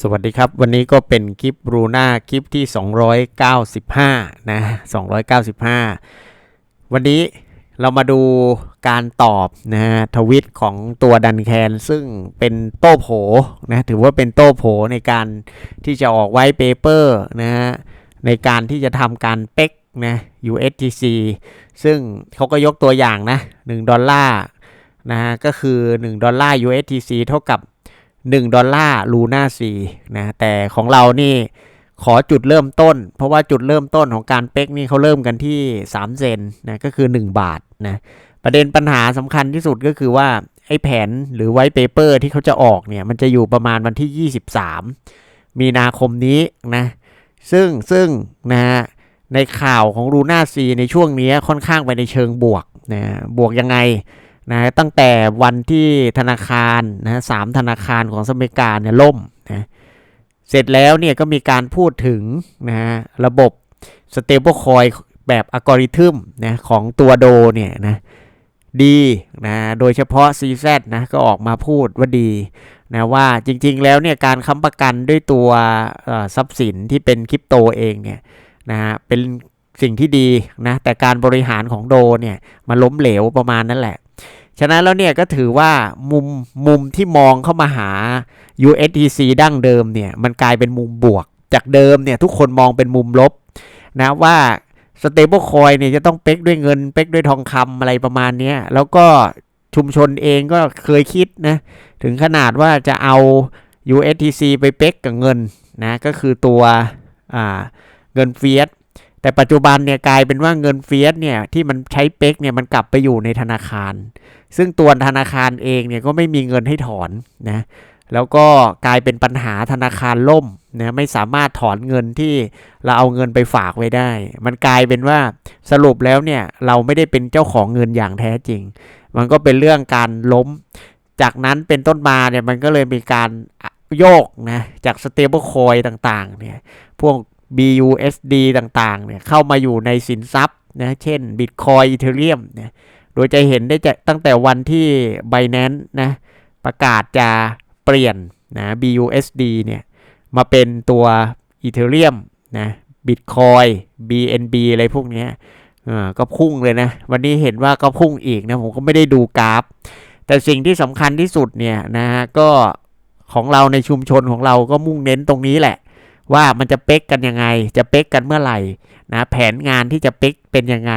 สวัสดีครับ วันนี้ก็เป็นคลิปรูน่าคลิปที่ 295 นะ 295 วันนี้เรามาดูการตอบนะฮะทวิตของตัวดันแคนซึ่งเป็นโต้โผนะถือว่าเป็นโต้โผในการที่จะออกไว้เปเปอร์นะฮะในการที่จะทำการเป๊กนะ USDC ซึ่งเขาก็ยกตัวอย่างนะ 1 ดอลลาร์นะฮะก็คือ 1 ดอลลาร์ USDC เท่ากับ 1 ดอลลาร์ลูน่าซีนะแต่ของเรานี่ขอจุดเริ่มต้น เพราะว่าจุดเริ่มต้นของการเป๊กนี่เขาเริ่มกันที่ 3 เซนนะก็คือ 1 บาทนะประเด็นปัญหาสำคัญที่สุดก็คือว่าไอ้แผนหรือไวท์เปเปอร์ที่เขาจะออกเนี่ยมันจะอยู่ประมาณวันที่ 23 มีนาคมนี้นะซึ่งซึ่งนะฮะในข่าวของลูน่าซีในช่วงนี้ค่อนข้างไปในเชิงบวกนะบวกยังไง นะตั้งแต่วันที่ธนาคารนะสามธนาคารของสหรัฐอเมริกาเนี่ยล่มนะเสร็จแล้วเนี่ยก็มีการพูดถึงนะระบบ stable coin แบบอัลกอริทึมนะของตัวโดเนี่ยนะดีนะโดยเฉพาะ CZ นะก็ออกมาพูดว่าดีนะว่าจริงๆแล้วเนี่ยการค้ำประกันด้วยตัวทรัพย์สินที่เป็นคริปโตเองเนี่ยนะเป็นสิ่งที่ดีนะแต่การบริหารของโดเนี่ยมันล้มเหลวประมาณนั้นแหละ ฉะนั้นแล้วเนี่ยก็ถือว่ามุมมุมที่มองเข้ามาหา USDC ดั้งเดิมเนี่ยมันกลายเป็นมุมบวก จากเดิมเนี่ยทุกคนมองเป็นมุมลบนะว่า stable coin เนี่ยจะต้องเป๊กด้วยเงินเป๊กด้วยทองคำอะไรประมาณนี้แล้วก็ชุมชนเองก็เคยคิดนะถึงขนาดว่าจะเอา USDC ไปเป๊กกับเงินนะก็คือตัวเงินเฟียส แต่ปัจจุบันเนี่ยกลายเป็นว่าเงินเฟียสเนี่ยที่มันใช้เป๊กเนี่ยมันกลับไปอยู่ในธนาคาร ซึ่งตัวธนาคารเองเนี่ยก็ไม่มีเงินให้ถอนนะแล้วก็กลายเป็นปัญหาธนาคารล่มนะไม่สามารถถอนเงินที่เราเอาเงินไปฝากไว้ได้ มันกลายเป็นว่าสรุปแล้วเนี่ยเราไม่ได้เป็นเจ้าของเงินอย่างแท้จริง มันก็เป็นเรื่องการล้ม จากนั้นเป็นต้นมาเนี่ยมันก็เลยมีการโยกนะจาก stable coin ต่างๆเนี่ยพวก BUSD ต่างๆเนี่ยเข้ามาอยู่ในสินทรัพย์นะเช่น Bitcoin Ethereum เนี่ยโดยจะเห็นได้จากตั้งแต่วันที่ Binance นะประกาศจะเปลี่ยนนะ BUSD เนี่ยมาเป็นตัว Ethereum นะ Bitcoin BNB อะไรพวกนี้ก็พุ่งเลยนะ วันนี้เห็นว่าก็พุ่งอีกนะ ผมก็ไม่ได้ดูกราฟ แต่สิ่งที่สำคัญที่สุดเนี่ยนะฮะก็ของเราในชุมชนของเราก็มุ่งเน้นตรงนี้แหละ ว่ามันจะเป๊กกันยังไง จะเป๊กกันเมื่อไหร่นะแผนงานที่จะเป๊กเป็นยังไง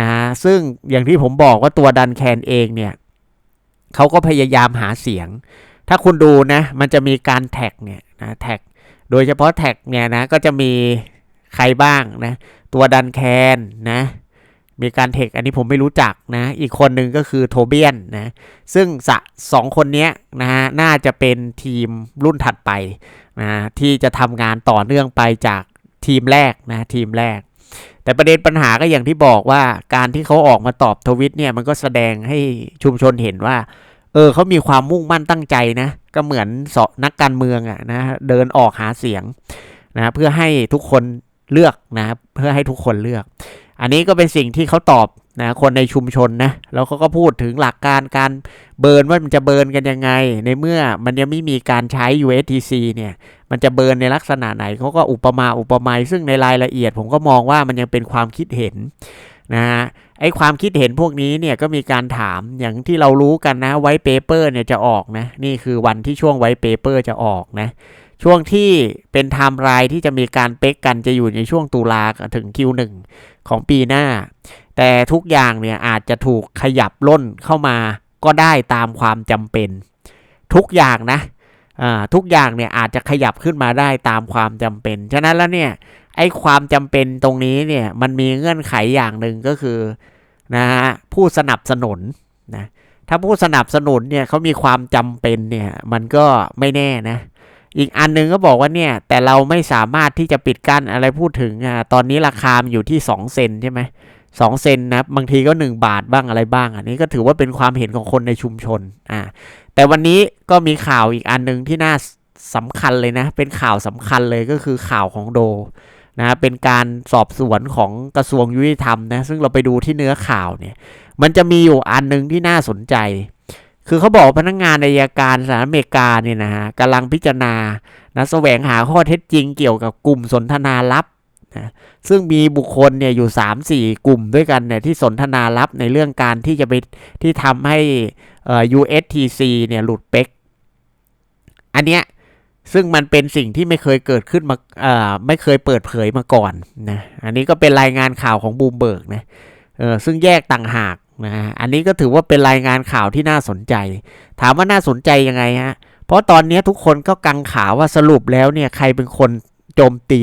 นะซึ่งอย่างที่ผมบอกว่าตัวดันแคนเองเนี่ยเขาก็พยายามหาเสียง ถ้าคุณดูนะมันจะมีการแท็กเนี่ยนะแท็กโดยเฉพาะแท็กเนี่ยนะก็จะมีใครบ้างนะตัวดันแคนนะ มีการเทคอันนี้ผมไม่รู้จักนะ อีกคนหนึ่งก็คือโทเบียนนะ ซึ่งสสองคนนี้นะฮะน่าจะเป็นทีมรุ่นถัดไปนะที่จะทำงานต่อเนื่องไปจากทีมแรกนะทีมแรก แต่ประเด็นปัญหาก็อย่างที่บอกว่าการที่เขาออกมาตอบทวิตเนี่ยมันก็แสดงให้ชุมชนเห็นว่า เออเขามีความมุ่งมั่นตั้งใจนะ ก็เหมือนสนักการเมืองอะนะเดินออกหาเสียงนะเพื่อให้ทุกคนเลือกนะเพื่อให้ทุกคนเลือก อันนี้ก็เป็นสิ่งที่เขาตอบนะคนในชุมชนนะแล้วเขาก็พูดถึงหลักการการเบิร์นว่ามันจะเบิร์นกันยังไง ในเมื่อมันยังไม่มีการใช้ USTC เนี่ยมันจะเบิร์นในลักษณะไหนเขาก็อุปมาอุปไมยซึ่งในรายละเอียด ผมก็มองว่ามันยังเป็นความคิดเห็นนะฮะไอความคิดเห็นพวกนี้เนี่ยก็มีการถามอย่างที่เรารู้กันนะไวท์เปเปอร์เนี่ยจะออกนะนี่คือวันที่ช่วงไวท์เปเปอร์จะออกนะ ช่วงที่เป็นไทม์ไลน์ที่จะมีการเป๊กกันจะอยู่ในช่วงตุลาถึง Q1 ของปีหน้า แต่ทุกอย่างเนี่ยอาจจะถูกขยับล่นเข้ามาก็ได้ตามความจำเป็น ทุกอย่างนะทุกอย่างเนี่ยอาจจะขยับขึ้นมาได้ตามความจำเป็น ฉะนั้นแล้วเนี่ยไอ้ความจำเป็นตรงนี้เนี่ยมันมีเงื่อนไขอย่างหนึ่งก็คือนะฮะผู้สนับสนุนนะถ้าผู้สนับสนุนเนี่ยเขามีความจำเป็นเนี่ยมันก็ไม่แน่นะ อีกอันนึงก็บอกว่าเนี่ย แต่เราไม่สามารถที่จะปิดกั้นอะไรพูดถึงอะตอนนี้ราคาอยู่ที่ 2 เซนใช่ไหมสองเซนนะบางทีก็ 1 บาทบ้างอะไรบ้าง อันนี้ก็ถือว่าเป็นความเห็นของคนในชุมชนอ่าแต่วันนี้ก็มีข่าวอีกอันหนึ่งที่น่าสำคัญเลยนะ เป็นข่าวสำคัญเลยก็คือข่าวของโดนะเป็นการสอบสวนของกระทรวงยุติธรรมนะซึ่งเราไปดูที่เนื้อข่าวเนี่ย มันจะมีอยู่อันหนึ่งที่น่าสนใจ คือเขาบอกพนักงานอัยการสหรัฐอเมริกาเนี่ยนะฮะกำลังพิจารณานะแสวงหาข้อเท็จจริงเกี่ยวกับกลุ่มสนทนาลับนะซึ่งมีบุคคลเนี่ยอยู่ 3-4 กลุ่มด้วยกันเนี่ยที่สนทนาลับในเรื่องการที่จะไปที่ทำให้เอ่อ USTC เนี่ยหลุดเป๊กอันเนี้ยซึ่งมันเป็นสิ่งที่ไม่เคยเกิดขึ้นมาเอ่อไม่เคยเปิดเผยมาก่อนนะอันนี้ก็เป็นรายงานข่าวของบูมเบิร์กนะเออซึ่งแยกต่างหาก นะฮะอันนี้ก็ถือว่าเป็นรายงานข่าวที่น่าสนใจ ถามว่าน่าสนใจยังไงฮะเพราะตอนนี้ทุกคนก็กังขาว่าสรุปแล้วเนี่ยใครเป็นคนโจมตี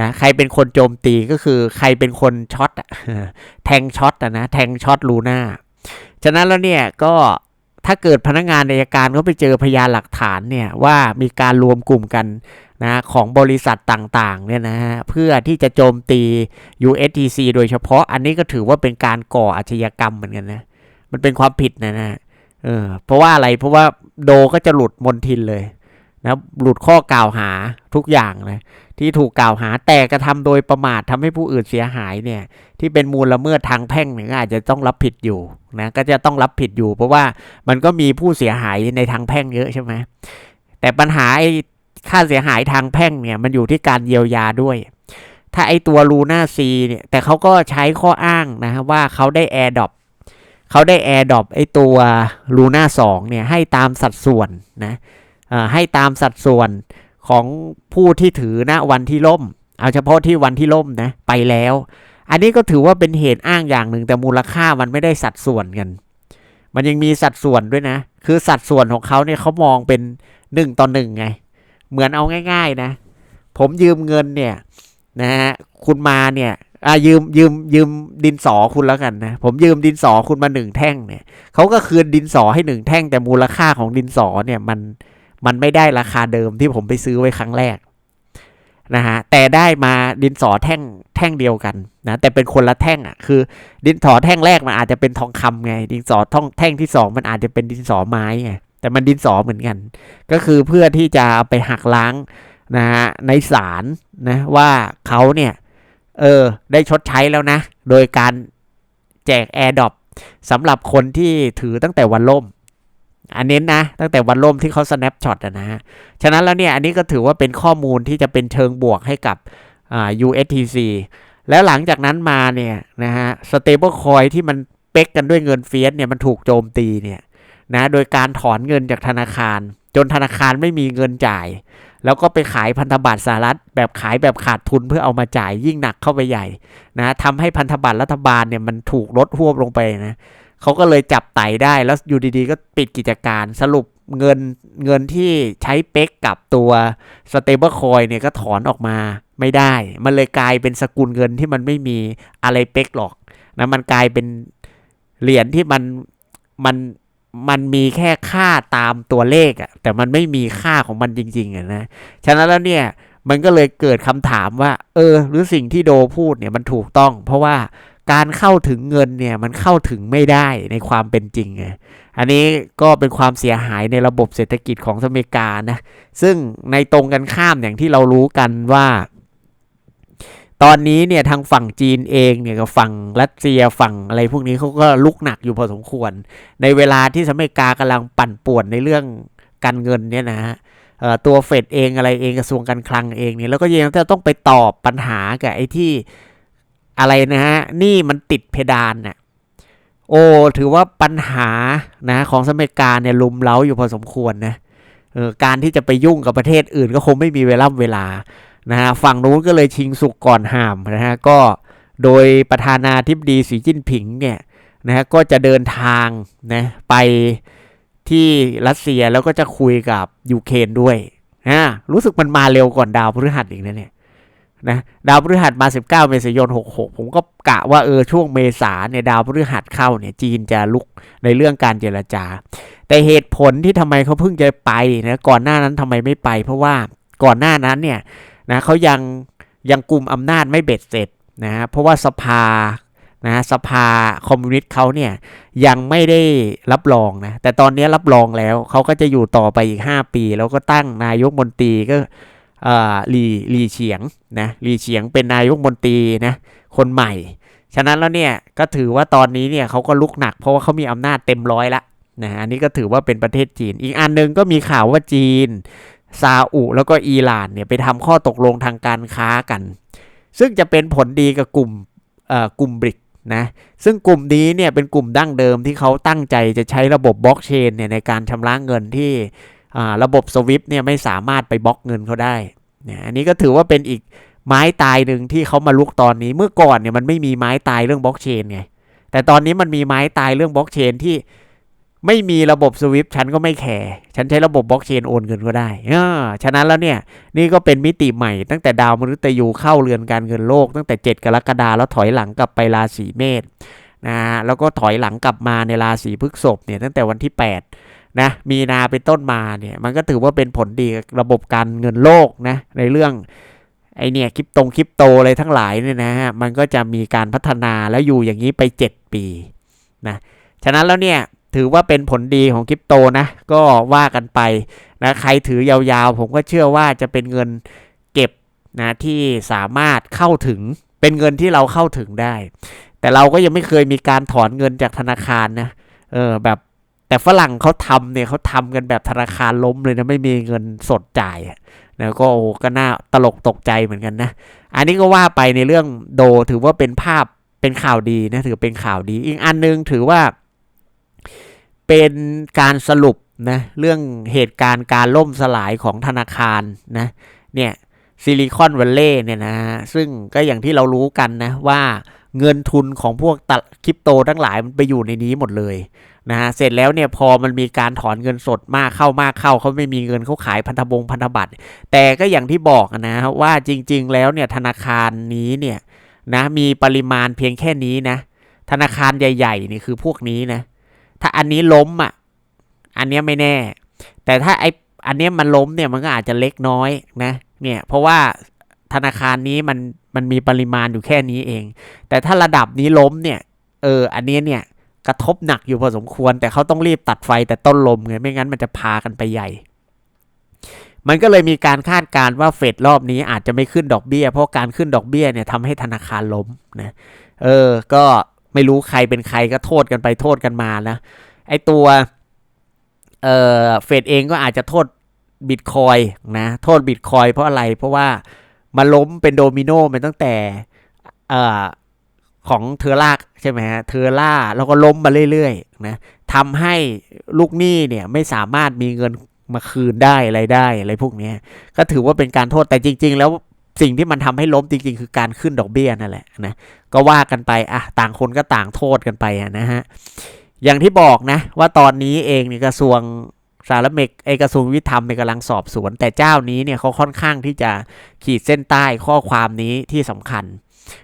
นะใครเป็นคนโจมตีก็คือใครเป็นคนช็อตแทงช็อตอะนะแทงช็อตลูน่าฉะนั้นแล้วเนี่ยก็ ถ้าเกิดพนักงานอัยการเขาไปเจอพยานหลักฐานเนี่ยว่ามีการรวมกลุ่มกันนะของบริษัทต่างๆเนี่ยนะฮะเพื่อที่จะโจมตี USTC โดยเฉพาะอันนี้ก็ถือว่าเป็นการก่ออาชญากรรมเหมือนกันนะมันเป็นความผิดนะนะเออเพราะว่าอะไรเพราะว่าโดก็จะหลุดมนทินเลยนะหลุดข้อกล่าวหาทุกอย่างเลย ที่ถูกกล่าวหาแต่กระทำโดยประมาททำให้ผู้อื่นเสียหายเนี่ย ที่เป็นมูลละเมิดทางแพ่งเนี่ยอาจจะต้องรับผิดอยู่นะก็จะต้องรับผิดอยู่ เพราะว่ามันก็มีผู้เสียหายในทางแพ่งเยอะใช่ไหมแต่ปัญหาไอ้ค่าเสียหายทางแพ่งเนี่ยมันอยู่ที่การเยียวยาด้วย ถ้าไอ้ตัวลูน่าซีเนี่ยแต่เขาก็ใช้ข้ออ้างนะว่าเขาได้แอร์ดอปเขาได้แอร์ดอปไอ้ตัวลูน่าสองเนี่ยให้ตามสัดส่วนนะให้ตามสัดส่วน ของผู้ที่ถือณวันที่ล่ม เอาเฉพาะที่วันที่ล่มนะไปแล้ว อันนี้ก็ถือว่าเป็นเหตุอ้างอย่างหนึ่งแต่มูลค่ามันไม่ได้สัดส่วนกัน มันยังมีสัดส่วนด้วยนะ คือสัดส่วนของเขาเนี่ยเขามองเป็นหนึ่งต่อหนึ่งไง เหมือนเอาง่าย ๆนะ ผมยืมเงินเนี่ยนะฮะคุณมาเนี่ยอ่ายืมยืมยืมดินสอคุณแล้วกันนะ ผมยืมดินสอคุณมาหนึ่งแท่งเนี่ยเขาก็คืนดินสอให้หนึ่งแท่งแต่มูลค่าของดินสอเนี่ยมัน มันไม่ได้ราคาเดิมที่ผมไปซื้อไว้ครั้งแรกนะฮะแต่ได้มาดินสอแท่งแท่งเดียวกันนะแต่เป็นคนละแท่งอะคือ ดินสอแท่งแรกมันอาจจะเป็นทองคำไง ดินสอท่องแท่งที่สองมันอาจจะเป็นดินสอไม้ไงแต่มันดินสอเหมือนกัน ก็คือเพื่อที่จะเอาไปหักล้างนะฮะในศาลนะว่าเขาเนี่ยเออได้ชดใช้แล้วนะ โดยการแจก AirDrop สำหรับคนที่ถือตั้งแต่วันล่ม อันนี้นะ ตั้งแต่วันล่มที่เขา snapshot นะฮะ ฉะนั้นแล้วเนี่ย อันนี้ก็ถือว่าเป็นข้อมูลที่จะเป็นเชิงบวกให้กับอ่า USTC แล้วหลังจากนั้นมาเนี่ยนะฮะ stable coin ที่มันเป๊กกันด้วยเงินเฟียสเนี่ยมันถูกโจมตีเนี่ยนะ โดยการถอนเงินจากธนาคาร จนธนาคารไม่มีเงินจ่าย แล้วก็ไปขายพันธบัตรสหรัฐ แบบขายแบบขาดทุนเพื่อเอามาจ่ายยิ่งหนักเข้าไปใหญ่นะทำให้พันธบัตรรัฐบาลเนี่ยมันถูกลดหวบลงไปนะ เขาก็เลยจับไต่ได้แล้วอยู่ดีๆ ก็ปิดกิจการสรุปเงินเงินที่ใช้เป๊กกับตัว stable coin เนี่ยก็ถอนออกมาไม่ได้ มันเลยกลายเป็นสกุลเงินที่มันไม่มีอะไรเป๊กหรอกนะมันกลายเป็นเหรียญที่มันมันมันมีแค่ค่าตามตัวเลขอะแต่มันไม่มีค่าของมันจริงๆอะนะฉะนั้นแล้วเนี่ยมันก็เลยเกิดคำถามว่า เออ หรือสิ่งที่โดพูดเนี่ยมันถูกต้อง เพราะว่า การเข้าถึงเงินเนี่ยมันเข้าถึงไม่ได้ในความเป็นจริงไงอันนี้ก็เป็นความเสียหายในระบบเศรษฐกิจของอเมริกานะซึ่งในตรงกันข้ามอย่างที่เรารู้กันว่า ตอนนี้เนี่ยทางฝั่งจีนเองเนี่ยกับฝั่งรัสเซียฝั่งอะไรพวกนี้เขาก็ลุกหนักอยู่พอสมควร ในเวลาที่สหรัฐอเมริกากำลังปั่นป่วนในเรื่องการเงินเนี่ยนะฮะตัวเฟดเองอะไรเองกระทรวงการคลังเองเนี่ยแล้วก็ยังจะต้องไปตอบปัญหากับไอ้ที่ อะไรนะฮะนี่มันติดเพดานน่ะโอ้ถือว่าปัญหานะของสหรัฐอเมริกาเนี่ยลุมเล้าอยู่พอสมควรนะออการที่จะไปยุ่งกับประเทศอื่นก็คงไม่มีเวลาเวลานะฮะฝั่งนู้นก็เลยชิงสุกก่อนห้ามนะฮะก็โดยประธานาธิบดีสีจิ้นผิงเนี่ยนะฮะก็จะเดินทางนะไปที่รัสเซียแล้วก็จะคุยกับยูเครนด้วยอ่ารู้สึกมันมาเร็วก่อนดาวพฤหัสอีกนะเนี่ย นะดาวพฤหัสมา 19 เมษายน 66 ผมก็กะว่าเออช่วงเมษาเนี่ยดาวพฤหัสเข้าเนี่ยจีนจะลุกในเรื่องการเจรจา แต่เหตุผลที่ทำไมเขาเพิ่งจะไปนะก่อนหน้านั้นทำไมไม่ไป เพราะว่าก่อนหน้านั้นเนี่ยนะเขายังยังกลุ่มอำนาจไม่เบ็ดเสร็จนะเพราะว่าสภานะสภาคอมมิวนิสต์เขาเนี่ยยังไม่ได้รับรองนะแต่ตอนนี้รับรองแล้วเขาก็จะอยู่ต่อไปอีก 5 ปี แล้วก็ตั้งนายกมนตรีก็ ลีลีเฉียงนะลีเฉียงเป็นนายกมนตรีนะคนใหม่ ฉะนั้นแล้วเนี่ยก็ถือว่าตอนนี้เนี่ยเขาก็ลุกหนักเพราะว่าเขามีอำนาจเต็มร้อยละนะอันนี้ก็ถือว่าเป็นประเทศจีน อีกอันหนึงก็มีข่าวว่าจีน ซาอุแล้วก็อิหร่านเนี่ยไปทำข้อตกลงทางการค้ากัน ซึ่งจะเป็นผลดีกับกลุ่มกลุ่มบริกนะซึ่งกลุ่มนี้เนี่ยเป็นกลุ่มดั้งเดิมที่เขาตั้งใจจะใช้ระบบบล็อกเชนเนี่ยในการชำระเงินที่ ระบบสวิฟเนี่ยไม่สามารถไปบล็อกเงินเขาได้เนี่ยอันนี้ก็ถือว่าเป็นอีกไม้ตายหนึ่งที่เขามาลุกตอนนี้เมื่อก่อนเนี่ยมันไม่มีไม้ตายเรื่องบล็อกเชนไงแต่ตอนนี้มันมีไม้ตายเรื่องบล็อกเชนที่ไม่มีระบบสวิฟฉันก็ไม่แคร์ฉันใช้ระบบบล็อกเชนโอนเงินก็ได้อ่าฉะนั้นแล้วเนี่ย นี่ก็เป็นมิติใหม่ตั้งแต่ดาวมฤตยูเข้าเรือนการเงินโลก ตั้งแต่ 7 กรกฎาแล้วถอยหลังกลับไปราศีเมษนะแล้วก็ถอยหลังกลับมาในราศีพฤษภเนี่ยตั้งแต่วันที่ 8 นะมีนาเป็นต้นมาเนี่ยมันก็ถือว่าเป็นผลดีระบบการเงินโลกนะในเรื่องไอเนี่ยคริปตงคริปโตอะไรทั้งหลายเนี่ยนะฮะมันก็จะมีการพัฒนาแล้วอยู่อย่างนี้ไป 7 ปีนะฉะนั้นแล้วเนี่ยถือว่าเป็นผลดีของคริปโตนะก็ว่ากันไปนะใครถือยาวๆ ผมก็เชื่อว่าจะเป็นเงินเก็บนะที่สามารถเข้าถึงเป็นเงินที่เราเข้าถึงได้ แต่เราก็ยังไม่เคยมีการถอนเงินจากธนาคารนะเออแบบ แต่ฝรั่งเขาทำเนี่ยเขาทำกันแบบธนาคารล้มเลยนะไม่มีเงินสดจ่ายนะก็โอ้ก็น่าตลกตกใจเหมือนกันนะ อันนี้ก็ว่าไปในเรื่องโดถือว่าเป็นภาพเป็นข่าวดีนะถือเป็นข่าวดี อีกอันนึงถือว่า เป็นการสรุปนะเรื่องเหตุการณ์การล่มสลายของธนาคารนะเนี่ยซิลิคอนวัลเลย์เนี่ยนะซึ่งก็อย่างที่เรารู้กันนะว่า เงินทุนของพวกตคริปโตทั้งหลายมันไปอยู่ในนี้หมดเลยนะฮะเสร็จแล้วเนี่ยพอมันมีการถอนเงินสดมากเข้ามากเข้าเขาไม่มีเงินเขาขายพันธบงพันธบัตรแต่ก็อย่างที่บอกนะว่าจริง ๆ แล้วเนี่ยธนาคารนี้เนี่ยนะมีปริมาณเพียงแค่นี้นะ ธนาคารใหญ่ๆนี่คือพวกนี้นะถ้าอันนี้ล้มอะอันเนี้ยไม่แน่ แต่ถ้าไออันเนี้ยมันล้มเนี่ยมันก็อาจจะเล็กน้อยนะเนี่ยเพราะว่า ธนาคารนี้มันมันมีปริมาณอยู่แค่นี้เอง แต่ถ้าระดับนี้ล้มเนี่ย เออ อันนี้เนี่ยกระทบหนักอยู่พอสมควร แต่เขาต้องรีบตัดไฟแต่ต้นลมไงไม่งั้นมันจะพากันไปใหญ่ มันก็เลยมีการคาดการณ์ว่าเฟดรอบนี้อาจจะไม่ขึ้นดอกเบี้ย เพราะการขึ้นดอกเบี้ยเนี่ยทำให้ธนาคารล้มนะเออ ก็ไม่รู้ใครเป็นใครก็โทษกันไปโทษกันมานะไอตัวเอ่อเฟดเองก็อาจจะโทษบิตคอยนะโทษบิตคอยเพราะอะไรเพราะว่า มาล้มเป็นโดมิโนมาตั้งแต่เอ่อของเทอร่าใช่ไหมฮะเทอร่าแล้วก็ล้มมาเรื่อยๆนะทำให้ลูกหนี้เนี่ยไม่สามารถมีเงินมาคืนได้อะไรได้อะไรพวกนี้ก็ถือว่าเป็นการโทษแต่จริง ๆ แล้วสิ่งที่มันทำให้ล้มจริง ๆ คือการขึ้นดอกเบี้ยนั่นแหละนะก็ว่ากันไปอะต่างคนก็ต่างโทษกันไปะนะฮะอย่างที่บอกนะว่าตอนนี้เองเนี่ยกระทรวง สารเมกไอกระทรวงยุติธรรมในยกำลังสอบสวน แต่เจ้านี้เนี่ยเขาค่อนข้างที่จะขีดเส้นใต้ข้อความนี้ที่สำคัญ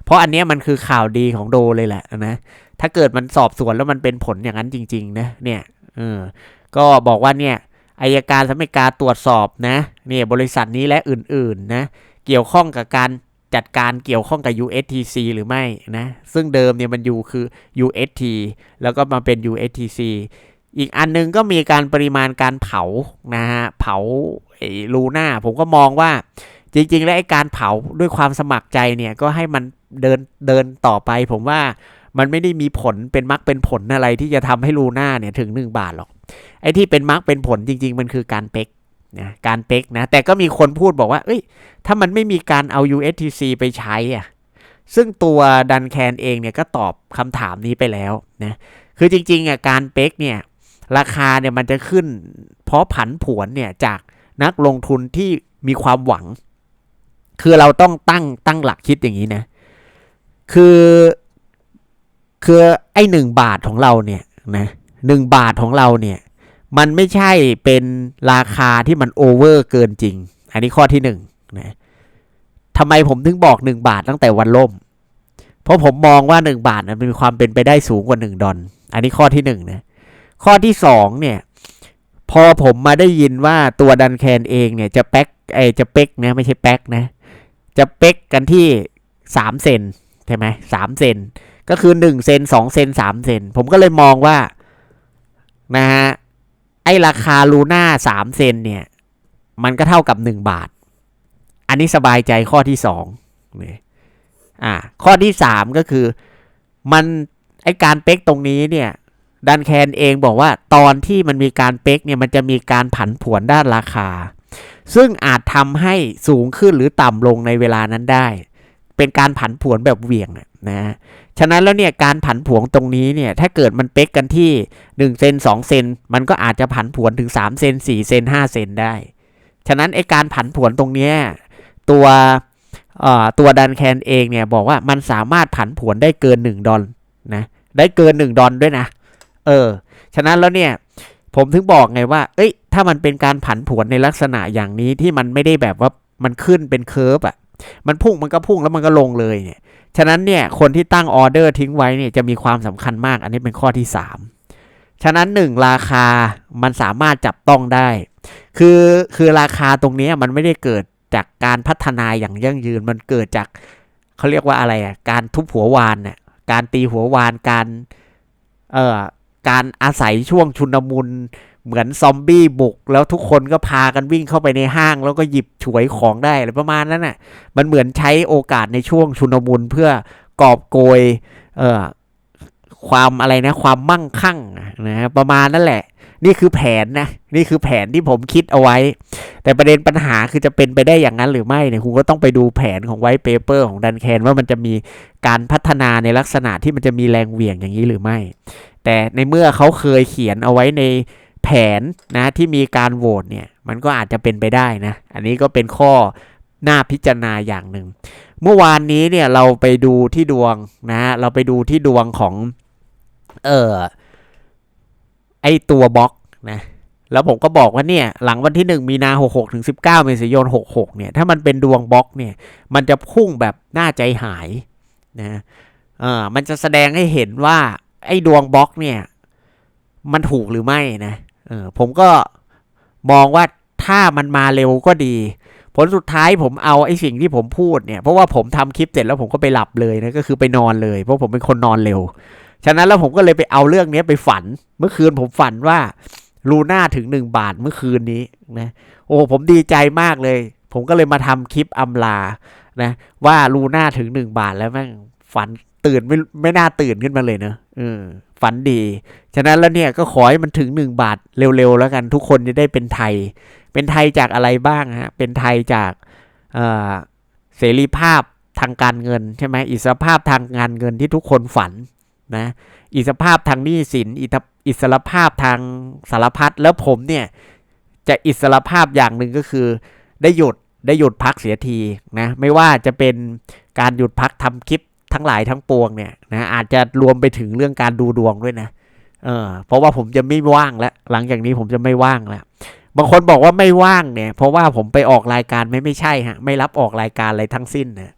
เพราะอันนี้มันคือข่าวดีของโดเลยแหละนะถ้าเกิดมันสอบสวนแล้วมันเป็นผลอย่างนั้นจริงๆนะเนี่ยเออก็บอกว่าเนี่ยอายการสหรัฐอเมริกาตรวจสอบนะเนี่ยบริษัทนี้และอื่นๆนะเกี่ยวข้องกับการจัดการเกี่ยวข้องกับ USTC หรือไม่นะ ซึ่งเดิมเนี่ยมันอยู่คือ UST แล้วก็มาเป็น USTC อีกอันนึงก็มีการปริมาณการเผานะฮะเผาไอ้ลูน่าผมก็มองว่าจริง ๆ แล้วไอ้การเผาด้วยความสมัครใจเนี่ยก็ให้มันเดินเดินต่อไป ผมว่ามันไม่ได้มีผลเป็นมรรคเป็นผลอะไรที่จะทำให้ลูน่าเนี่ยถึง 1 บาทหรอก ไอ้ที่เป็นมรรคเป็นผลจริง ๆ มันคือการเป๊กนะการเป๊กนะ แต่ก็มีคนพูดบอกว่า เอ้ย ถ้ามันไม่มีการเอา USTC ไปใช้อะซึ่งตัวดันแคนเองเนี่ยก็ตอบคำถามนี้ไปแล้วนะคือจริงๆอะการเป๊กเนี่ย ราคาเนี่ยมันจะขึ้น เพราะผันผวนเนี่ยจากนักลงทุนที่มีความหวัง คือเราต้องตั้งตั้งหลักคิดอย่างนี้นะ คือคือไอ้หนึ่งบาทของเราเนี่ยนะหนึ่งบาทของเราเนี่ย มันไม่ใช่เป็นราคาที่มันโอเวอร์เกินจริง อันนี้ข้อที่หนึ่งนะทำไมผมถึงบอกหนึ่งบาทตั้งแต่วันล่ม เพราะผมมองว่าหนึ่งบาทมันมีความเป็นไปได้สูงกว่าหนึ่งดอลอันนี้ข้อที่หนึ่งนะ ข้อที่สองเนี่ยพอผมมาได้ยินว่าตัวดันแคนเองเนี่ยจะแป๊กไอจะเป๊กนะไม่ใช่แป๊กนะจะเป๊กกันที่สามเซนใช่ไหมสามเซนก็คือหนึ่งเซนสองเซนสามเซนผมก็เลยมองว่านะฮะไอราคาลูน่าสามเซนเนี่ยมันก็เท่ากับหนึ่งบาท อันนี้สบายใจข้อที่สองเนี่ยอ่าข้อที่สามก็คือมันไอการเป๊กตรงนี้เนี่ย ดันแคนเองบอกว่าตอนที่มันมีการเป๊กเนี่ยมันจะมีการผันผวนด้านราคา ซึ่งอาจทำให้สูงขึ้นหรือต่ำลงในเวลานั้นได้ เป็นการผันผวนแบบเหวี่ยงนะฉะนั้นแล้วเนี่ยการผันผวนตรงนี้เนี่ยถ้าเกิดมันเป๊กกันที่1เซน2เซนมันก็อาจจะผันผวนถึง3เซน4เซน5เซนได้ ฉะนั้นไอการผันผวนตรงนี้ตัวตัวดันแคนเองเนี่ยบอกว่ามันสามารถผันผวนได้เกิน 1 ดอลนะได้เกิน 1 ดอลด้วยนะ เออ ฉะนั้นแล้วเนี่ย ผมถึงบอกไงว่า เอ้ย ถ้ามันเป็นการผันผวนในลักษณะอย่างนี้ที่มันไม่ได้แบบว่ามันขึ้นเป็นเคิร์ฟอะ มันพุ่งมันก็พุ่งแล้วมันก็ลงเลยเนี่ย ฉะนั้นเนี่ยคนที่ตั้งออเดอร์ทิ้งไว้เนี่ยจะมีความสำคัญมาก อันนี้เป็นข้อที่ 3 ฉะนั้นหนึ่งราคามันสามารถจับต้องได้ คือคือราคาตรงนี้มันไม่ได้เกิดจากการพัฒนาอย่างยั่งยืน มันเกิดจากเขาเรียกว่าอะไรอะ การทุบหัววานน่ะการตีหัววาน การ เอ่อ การอาศัยช่วงชุนมุนเหมือนซอมบี้บุก แล้วทุกคนก็พากันวิ่งเข้าไปในห้าง แล้วก็หยิบฉวยของได้อะไรประมาณนั้นน่ะ มันเหมือนใช้โอกาสในช่วงชุนมุนเพื่อกอบโกยเอ่อความอะไรนะ ความมั่งคั่งนะประมาณนั่นแหละ นี่คือแผนนะ นี่คือแผนที่ผมคิดเอาไว้ แต่ประเด็นปัญหาคือจะเป็นไปได้อย่างนั้นหรือไม่เนี่ยคุณก็ต้องไปดูแผนของไว t ์เปเปอร์ของดันแคนว่ามันจะมีการพัฒนาในลักษณะที่มันจะมีแรงเหวี่ยงอย่างนี้หรือไม่ แต่ในเมื่อเขาเคยเขียนเอาไว้ในแผนนะที่มีการโหวตเนี่ยมันก็อาจจะเป็นไปได้นะ อันนี้ก็เป็นข้อน่าพิจารณาอย่างหนึ่ง เมื่อวานนี้เนี่ยเราไปดูที่ดวงนะเราไปดูที่ดวงของเออไอตัวบล็อกนะแล้วผมก็บอกว่าเนี่ยหลังวันที่ 1 มีนา 66 ถึง 19 เมษายน 66 เนี่ยถ้ามันเป็นดวงบล็อกเนี่ยมันจะพุ่งแบบน่าใจหายนะเออมันจะแสดงให้เห็นว่า ไอ้ดวงบล็อกเนี่ย มันถูกหรือไม่นะเออผมก็มองว่าถ้ามันมาเร็วก็ดี ผลสุดท้ายผมเอาไอ้สิ่งที่ผมพูดเนี่ย เพราะว่าผมทำคลิปเสร็จแล้วผมก็ไปหลับเลยนะก็คือไปนอนเลย เพราะผมเป็นคนนอนเร็ว ฉะนั้นแล้วผมก็เลยไปเอาเรื่องนี้ไปฝัน เมื่อคืนผมฝันว่าลูน่าถึงหนึ่งบาทเมื่อคืนนี้นะโอ้ผมดีใจมากเลย ผมก็เลยมาทำคลิปอำลานะว่าลูน่าถึงหนึ่งบาทแล้วแม่งฝัน ตื่นไม่ไม่น่าตื่นขึ้นมาเลยเนอะเออฝันดี ฉะนั้นแล้วเนี่ยก็ขอให้มันถึงหนึ่งบาทเร็วๆแล้วกันทุกคนจะได้เป็นไทย เป็นไทยจากอะไรบ้างฮะ เป็นไทยจากเออเสรีภาพทางการเงินใช่ไหมอิสรภาพทางงานเงินที่ทุกคนฝันนะอิสรภาพทางหนี้สินอิอิสรภาพทางสารพัดแล้วผมเนี่ยจะอิสรภาพอย่างหนึ่งก็คือได้หยุดได้หยุดพักเสียทีนะไม่ว่าจะเป็นการหยุดพักทำคลิป ทั้งหลายทั้งปวงเนี่ยนะอาจจะรวมไปถึงเรื่องการดูดวงด้วยนะเออเพราะว่าผมจะไม่ว่างแล้วหลังจากนี้ผมจะไม่ว่างแล้วบางคนบอกว่าไม่ว่างเนี่ย เพราะว่าผมไปออกรายการไม่ไม่ใช่ฮะไม่รับออกรายการอะไรทั้งสิ้นนะ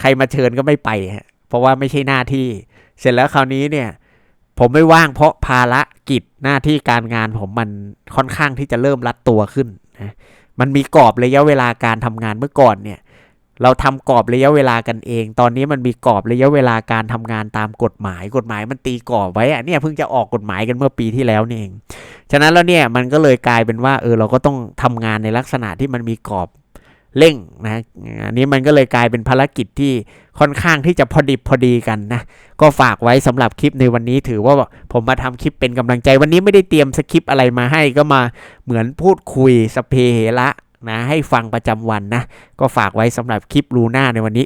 ใครมาเชิญก็ไม่ไปฮะเพราะว่าไม่ใช่หน้าที่ เสร็จแล้วคราวนี้เนี่ย ผมไม่ว่างเพราะภารกิจหน้าที่การงานผมมันค่อนข้างที่จะเริ่มรัดตัวขึ้นนะมันมีกรอบระยะเวลาการทำงานเมื่อก่อนเนี่ย เราทำกรอบระยะเวลากันเอง ตอนนี้มันมีกรอบระยะเวลาการทำงานตามกฎหมาย กฎหมายมันตีกรอบไว้อะเนี่ยเพิ่งจะออกกฎหมายกันเมื่อปีที่แล้วนี่เอง ฉะนั้นแล้วเนี่ยมันก็เลยกลายเป็นว่าเออเราก็ต้องทำงานในลักษณะที่มันมีกรอบเร่งนะอันนี้มันก็เลยกลายเป็นภารกิจที่ค่อนข้างที่จะพอดิบพอดีกันนะ ก็ฝากไว้สำหรับคลิปในวันนี้ถือว่าผมมาทำคลิปเป็นกำลังใจ วันนี้ไม่ได้เตรียมสคริปต์อะไรมาให้ก็มาเหมือนพูดคุยสเพเหระ นะให้ฟังประจำวันนะ ก็ฝากไว้สำหรับคลิปลูน่าในวันนี้